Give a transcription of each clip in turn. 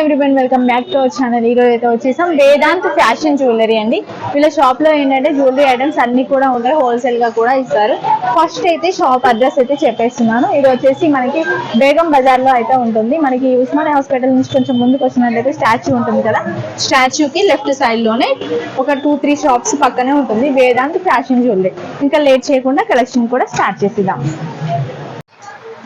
Everyone welcome back to our channel ఈరోజు అయితే వచ్చేసాం వేదాంత్ ఫ్యాషన్ జ్యువెలరీ అండి. వీళ్ళ షాప్లో ఏంటంటే జ్యువెలరీ ఐటమ్స్ అన్ని కూడా ఉంటాయి. హోల్సేల్గా కూడా ఇస్తారు. ఫస్ట్ అయితే షాప్ అడ్రస్ అయితే చెప్పేస్తున్నాను. ఇది వచ్చేసి మనకి బేగం బజార్లో అయితే ఉంటుంది. మనకి ఉస్మానియా హాస్పిటల్ నుంచి కొంచెం ముందుకు వచ్చినట్లయితే స్టాచ్యూ ఉంటుంది కదా. స్టాచ్యూకి లెఫ్ట్ సైడ్లోనే ఒక టూ త్రీ షాప్స్ పక్కనే ఉంటుంది వేదాంత్ ఫ్యాషన్ జ్యువెలరీ ఇంకా లేట్ చేయకుండా కలెక్షన్ కూడా స్టార్ట్ చేసిద్దాం.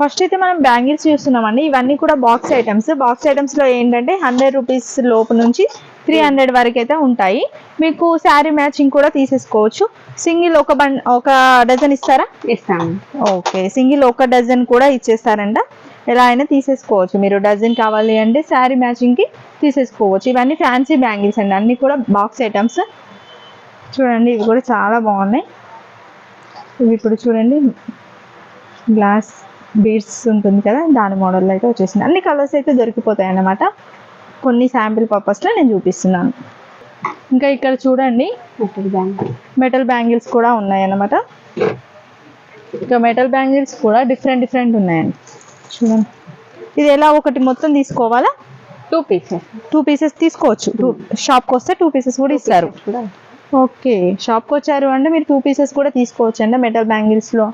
ఫస్ట్ అయితే మనం బ్యాంగిల్స్ చూస్తున్నామండి. ఇవన్నీ కూడా బాక్స్ ఐటమ్స్. బాక్స్ ఐటమ్స్లో ఏంటంటే హండ్రెడ్ రూపీస్ లోపు నుంచి త్రీ హండ్రెడ్ వరకు అయితే ఉంటాయి. మీకు శారీ మ్యాచింగ్ కూడా తీసేసుకోవచ్చు. సింగిల్ ఒక బన్ ఒక డజన్ ఇస్తారా? ఇస్తాము ఓకే. సింగిల్ ఒక డజన్ కూడా ఇచ్చేస్తారంట. ఎలా అయినా తీసేసుకోవచ్చు. మీరు డజన్ కావాలి అంటే శారీ మ్యాచింగ్కి తీసేసుకోవచ్చు. ఇవన్నీ ఫ్యాన్సీ బ్యాంగిల్స్ అండి. అన్ని కూడా బాక్స్ ఐటమ్స్. చూడండి ఇవి కూడా చాలా బాగున్నాయి. ఇవి ఇప్పుడు చూడండి. గ్లాస్. బీడ్స్ ఉంటుంది కదా దాని మోడల్ అయితే వచ్చేసింది. అన్ని కలర్స్ అయితే దొరికిపోతాయి అన్నమాట. కొన్ని శాంపిల్ పర్పస్లో నేను చూపిస్తున్నాను. ఇంకా ఇక్కడ చూడండి మెటల్ బ్యాంగిల్స్ కూడా ఉన్నాయి అన్నమాట. ఇంకా మెటల్ బ్యాంగిల్స్ కూడా డిఫరెంట్ డిఫరెంట్ ఉన్నాయండి. చూడండి. ఇది ఎలా ఒకటి మొత్తం తీసుకోవాలా? టూ పీసెస్ టూ పీసెస్ తీసుకోవచ్చు. టూ షాప్కి వస్తే టూ పీసెస్ కూడా ఇస్తారు. ఓకే షాప్కి వచ్చారు అంటే మీరు టూ పీసెస్ కూడా తీసుకోవచ్చు అండి మెటల్ బ్యాంగిల్స్లో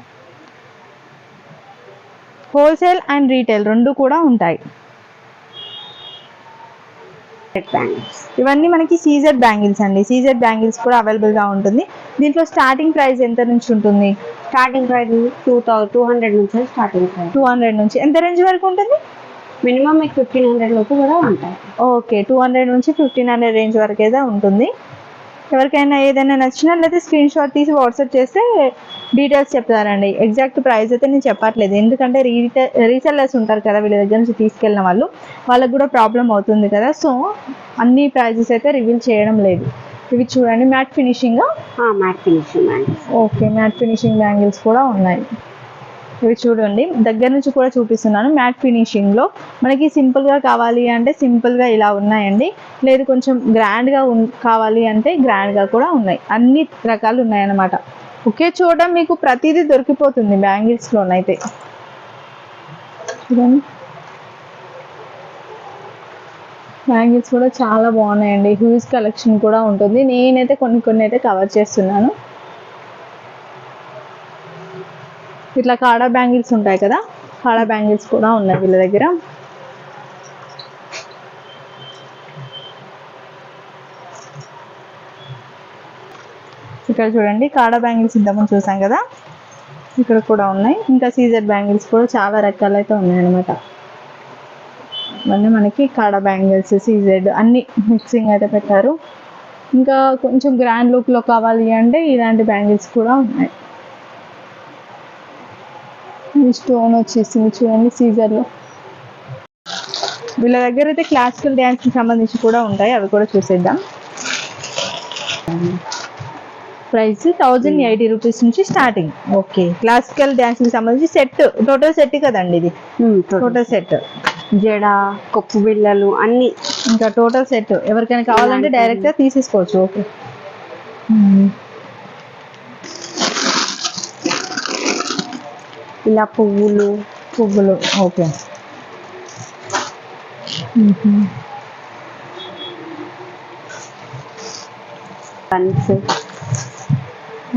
హోల్సేల్ అండ్ రీటైల్ రెండు కూడా ఉంటాయి. ఇవన్నీ మనకి సీజెడ్ బ్యాంగిల్స్ అండి. సీజెడ్ బ్యాంగిల్స్ కూడా అవైలబుల్గా ఉంటుంది. దీంట్లో స్టార్టింగ్ ప్రైస్ ఎంత నుంచి ఉంటుంది? Starting price two two hundred నుంచి స్టార్టింగ్ ప్రైస్ టూ హండ్రెడ్ నుంచి. ఎంత రేంజ్ వరకు ఉంటుంది? మినిమం మీకు ఫిఫ్టీన్ హండ్రెడ్ లోపు కూడా ఉంటాయి. ఓకే టూ హండ్రెడ్ నుంచి ఫిఫ్టీన్ హండ్రెడ్ రేంజ్ వరకు అయితే ఉంటుంది. ఎవరికైనా ఏదైనా నచ్చినట్లయితే స్క్రీన్ షాట్ తీసి వాట్సాప్ చేస్తే డీటెయిల్స్ చెప్తారండి. ఎగ్జాక్ట్ ప్రైస్ అయితే నేను చెప్పట్లేదు. ఎందుకంటే రీటే రీసెల్లర్స్ ఉంటారు కదా వీళ్ళ దగ్గర నుంచి తీసుకెళ్ళిన వాళ్ళు. వాళ్ళకి కూడా ప్రాబ్లం అవుతుంది కదా. సో అన్ని ప్రైజెస్ అయితే రివీల్ చేయడం లేదు. ఇవి చూడండి matte finishing matte finishing okay matte finishing bangles కూడా ఉన్నాయి. ఇవి చూడండి. దగ్గర నుంచి కూడా చూపిస్తున్నాను మ్యాట్ ఫినిషింగ్లో. మనకి సింపుల్గా కావాలి అంటే సింపుల్గా ఇలా ఉన్నాయండి. లేదు కొంచెం గ్రాండ్గా కావాలి అంటే గ్రాండ్గా కూడా ఉన్నాయి. అన్ని రకాలు ఉన్నాయి అన్నమాట ఒకే చోట మీకు ప్రతిదీ దొరికిపోతుంది బ్యాంగిల్స్ లోనైతే. బ్యాంగిల్స్ కూడా చాలా బాగున్నాయండి. హ్యూజ్ కలెక్షన్ కూడా ఉంటుంది. నేనైతే కొన్ని కొన్ని అయితే కవర్ చేస్తున్నాను. ఇట్లా కాడా బ్యాంగిల్స్ ఉంటాయి కదా కాడా బ్యాంగిల్స్ కూడా ఉన్నాయి వీళ్ళ దగ్గర. ఇక్కడ చూడండి కాడా బ్యాంగిల్స్ ఇంతకుముందు చూసాం కదా ఇక్కడ కూడా ఉన్నాయి. ఇంకా సీజర్ బ్యాంగిల్స్ కూడా చాలా రకాలైతే ఉన్నాయన్నమాట. ఉన్నాయి మనకి కాడా బ్యాంగిల్స్ సీజెడ్ అన్ని మిక్సింగ్ అయితే పెట్టారు. ఇంకా కొంచెం గ్రాండ్ లుక్లో కావాలి అంటే ఇలాంటి బ్యాంగిల్స్ కూడా ఉన్నాయి. ఈ స్టోన్ వచ్చేసింది చూడండి సీజర్లో వీళ్ళ దగ్గర అయితే క్లాసికల్ డ్యాన్స్కి సంబంధించి కూడా ఉంటాయి అవి కూడా చూసేద్దాం. ప్రైస్ థౌజండ్ ఎయిటీ రూపీస్ నుంచి స్టార్టింగ్ ఓకే క్లాసికల్ డ్యాన్స్కి సంబంధించి సెట్ టోటల్ సెట్ కదండి ఇది. టోటల్ సెట్ జడ కొప్పు బిళ్ళలు అన్ని. ఇంకా టోటల్ సెట్ ఎవరికైనా కావాలంటే డైరెక్ట్గా తీసేసుకోవచ్చు. ఓకే ఇలా పువ్వులు పువ్వులు ఓకే బన్స్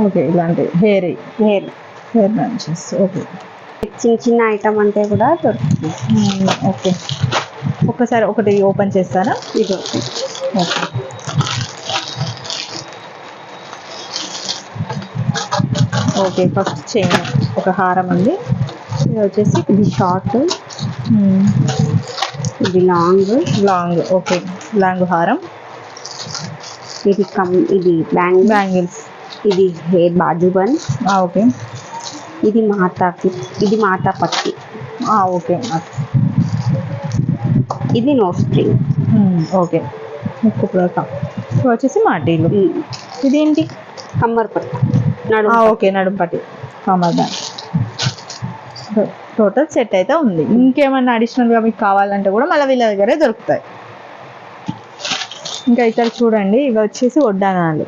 ఓకే ఇలాంటి hair hair hair branches okay చిన్న చిన్న ఐటమ్ అంటే కూడా దొరుకుతుంది. ఓకే ఒక్కసారి ఒకటి ఓపెన్ చేస్తారా? ఇది. ఓకే ఓకే ఫస్ట్ చైన్ ఒక హారం ఉంది. ఇది వచ్చేసి ఇది షార్ట్ ఇది లాంగ్ లాంగ్ ఓకే లాంగ్ హారం. ఇది కమ్ ఇది బ్యాంగ్ బ్యాంగిల్స్ ఇది హెయిర్ బాజు బన్ ఓకే ఇది మాతా ఇది మాతా పట్టి ఓకే ఇది నో స్ట్రింగ్ ఓకే ముక్కు ఇది వచ్చేసి మాటీలు ఇదేంటి? కమ్మర్ పట్టు. నడు ఓకే నడుంపటి పట్టి. కామర్ టోటల్ సెట్ అయితే ఉంది. ఇంకేమన్నా అడిషనల్గా మీకు కావాలంటే కూడా మళ్ళీ వీళ్ళ దగ్గరే దొరుకుతాయి. ఇంకా ఇక్కడ చూడండి ఇవి వచ్చేసి వడ్డానాలు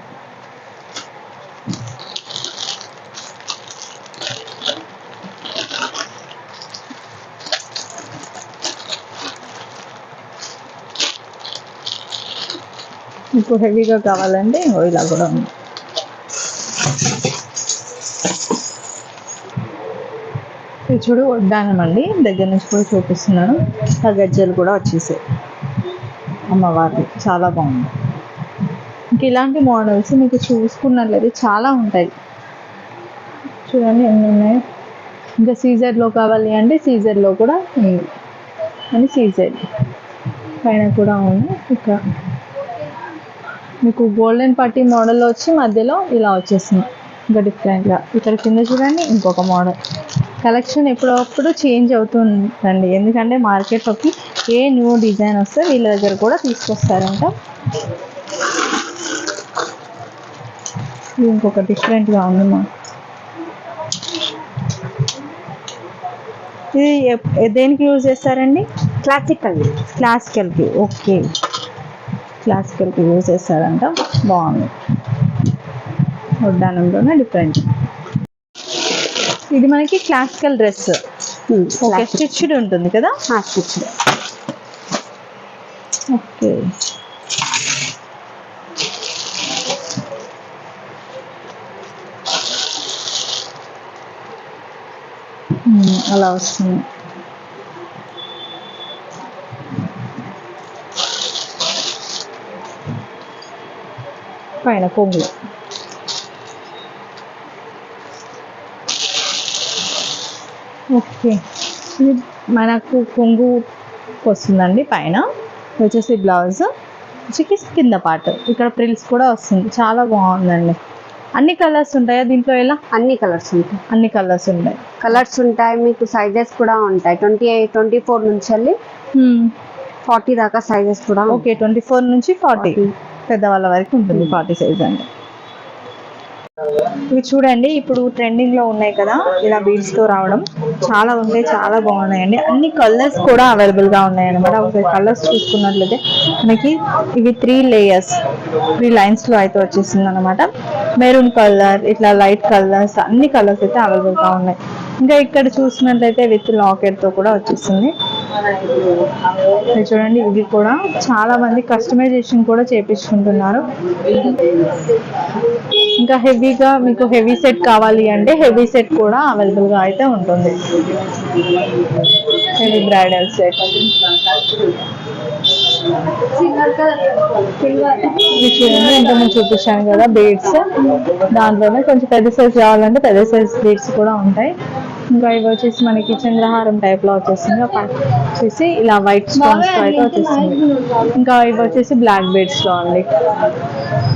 మీకు హెవీగా కావాలంటే ఇలా కూడా ఉంది. ఇది చూడు వడ్డానం అండి దగ్గర నుంచి కూడా చూపిస్తున్నాను. ఆ గజ్జలు కూడా వచ్చేసాయి. అమ్మవారి చాలా బాగుంది. ఇంక ఇలాంటి మోడల్స్ మీకు చూసుకున్నట్లయితే చాలా ఉంటాయి. చూడండి ఎన్ని ఉన్నాయి? ఇంకా సీజర్లో కావాలి అంటే సీజర్లో కూడా ఉంది. అని సీజర్ పైన కూడా ఉంది. ఇక్కడ మీకు గోల్డెన్ పట్టీ మోడల్లో వచ్చి మధ్యలో ఇలా వచ్చేసింది. ఇంకా డిఫరెంట్గా ఇక్కడ కింద చూడండి ఇంకొక మోడల్ కలెక్షన్ ఎప్పుడప్పుడు చేంజ్ అవుతుందండి. ఎందుకంటే మార్కెట్లోకి ఏ న్యూ డిజైన్ వస్తే వీళ్ళ దగ్గర కూడా తీసుకొస్తారంట. ఇంకొక డిఫరెంట్గా ఉంది మా. ఇది దేనికి యూజ్ చేస్తారండి? క్లాసికల్ క్లాసికల్కి ఓకే క్లాసికల్కి యూజ్ చేస్తారంట. బాగుంది. వడ్డానంలోనే డిఫరెంట్ ఇది మనకి క్లాసికల్ డ్రెస్ ఓకే స్టిచ్డ్ ఉంటుంది కదా? స్టిచ్ ఓకే మ్మ్, అలా వస్తుంది. పైన కొంగు ఓకే ఇది మనకు కొంగు వస్తుందండి పైన. వచ్చేసి బ్లౌజ్ వచ్చి కింద పార్ట్ ఇక్కడ ప్రిల్స్ కూడా వస్తుంది. చాలా బాగుందండి. అన్ని కలర్స్ ఉంటాయా దీంట్లో ఎలా అన్ని కలర్స్ ఉంటాయి. అన్ని కలర్స్ ఉంటాయి. కలర్స్ ఉంటాయి. మీకు సైజెస్ కూడా ఉంటాయి. ట్వంటీ ఎయిట్ ట్వంటీ ఫోర్ నుంచి వెళ్ళి ఫార్టీ దాకా సైజెస్ కూడా. ఓకే ట్వంటీ ఫోర్ నుంచి ఫార్టీ పెద్దవాళ్ళ వరకు ఉంటుంది ఫార్టీ సైజ్ అంటే ఇవి చూడండి ఇప్పుడు ట్రెండింగ్లో ఉన్నాయి కదా ఇలా బీడ్స్తో రావడం. చాలా ఉంటాయి చాలా బాగున్నాయండి. అన్ని కలర్స్ కూడా అవైలబుల్గా ఉన్నాయి అనమాట ఒకసారి కలర్స్ చూసుకున్నట్లయితే మనకి ఇవి త్రీ లేయర్స్ త్రీ లైన్స్లో అయితే వచ్చేసింది అనమాట మెరూన్ కలర్ ఇట్లా లైట్ కలర్స్ అన్ని కలర్స్ అయితే అవైలబుల్గా ఉన్నాయి. ఇంకా ఇక్కడ చూసినట్లయితే విత్ లాకెట్తో కూడా వచ్చేసింది. చూడండి ఇది కూడా చాలా మంది కస్టమైజేషన్ కూడా చేపించుకుంటున్నారు. ఇంకా హెవీగా మీకు హెవీ సెట్ కావాలి అంటే హెవీ సెట్ కూడా అవైలబుల్గా అయితే ఉంటుంది. హెవీ బ్రైడల్ సెట్ ఇది చూడండి ఇంతకుముందు చూపించాను కదా బీడ్స్ దాంట్లోనే కొంచెం పెద్ద సైజ్ కావాలంటే పెద్ద సైజ్ బీడ్స్ కూడా ఉంటాయి. ఇంకా ఇవి వచ్చేసి మనకి చంద్రహారం టైప్లో వచ్చేసింది. వచ్చేసి ఇలా వైట్ స్టోన్స్తో అయితే వచ్చేసింది. ఇంకా ఇవి వచ్చేసి బ్లాక్ బీడ్స్లో అండి.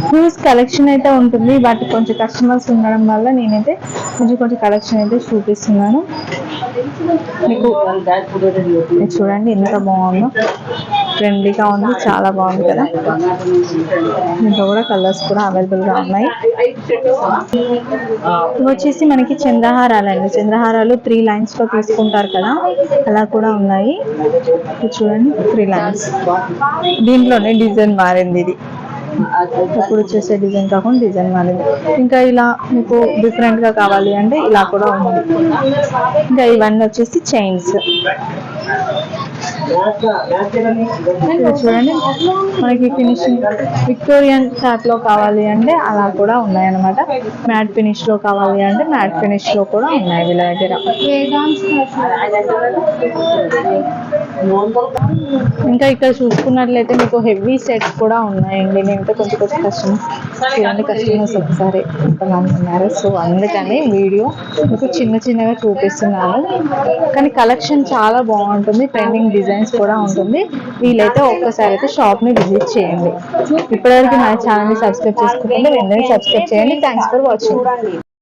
హ్యూజ్ కలెక్షన్ అయితే ఉంటుంది బట్ కొంచెం కస్టమర్స్ ఉండడం వల్ల నేనైతే కొంచెం కొంచెం కలెక్షన్ అయితే చూపిస్తున్నాను. మీకు చూడండి ఎంత బాగుందో. ఫ్రెండ్లీగా ఉంది. చాలా బాగుంది కదా. దీంట్లో కూడా కలర్స్ కూడా అవైలబుల్గా ఉన్నాయి. ఇవి వచ్చేసి మనకి చంద్రహారాలు అండి చంద్రహారాలు త్రీ లైన్స్లో తీసుకుంటారు కదా. అలా కూడా ఉన్నాయి. చూడండి త్రీ లైన్స్ దీంట్లోనే డిజైన్ మారింది ఇది. ఇప్పుడు వచ్చేసే డిజైన్ కాకుండా డిజైన్ మారింది. ఇంకా ఇలా మీకు డిఫరెంట్గా కావాలి అంటే ఇలా కూడా ఉంది. ఇంకా ఇవన్నీ వచ్చేసి చైన్స్ చూడండి. మనకి ఫినిషింగ్ విక్టోరియన్ టైప్లో కావాలి అంటే అలా కూడా ఉన్నాయి అనమాట మ్యాట్ ఫినిష్లో కావాలి అంటే మ్యాట్ ఫినిష్లో కూడా ఉన్నాయి వీళ్ళ దగ్గర. ఇంకా ఇక్కడ చూసుకున్నట్లయితే మీకు హెవీ సెట్స్ కూడా ఉన్నాయండి. నేను కొంచెం కొంచెం కస్టమర్ చూడండి కస్టమర్స్ ఒకసారి ఎంతమంది ఉన్నారు. సో అందుకని వీడియో మీకు చిన్న చిన్నగా చూపిస్తున్నాను. కానీ కలెక్షన్ చాలా బాగుంటుంది. ట్రెండింగ్ డిజైన్స్ కూడా ఉంటుంది. వీలైతే ఒక్కసారి అయితే షాప్ని విజిట్ చేయండి. ఇప్పటివరకు మన ఛానల్ని సబ్స్క్రైబ్ చేసుకుంటే వెంటనే సబ్స్క్రైబ్ చేయండి. Thanks for watching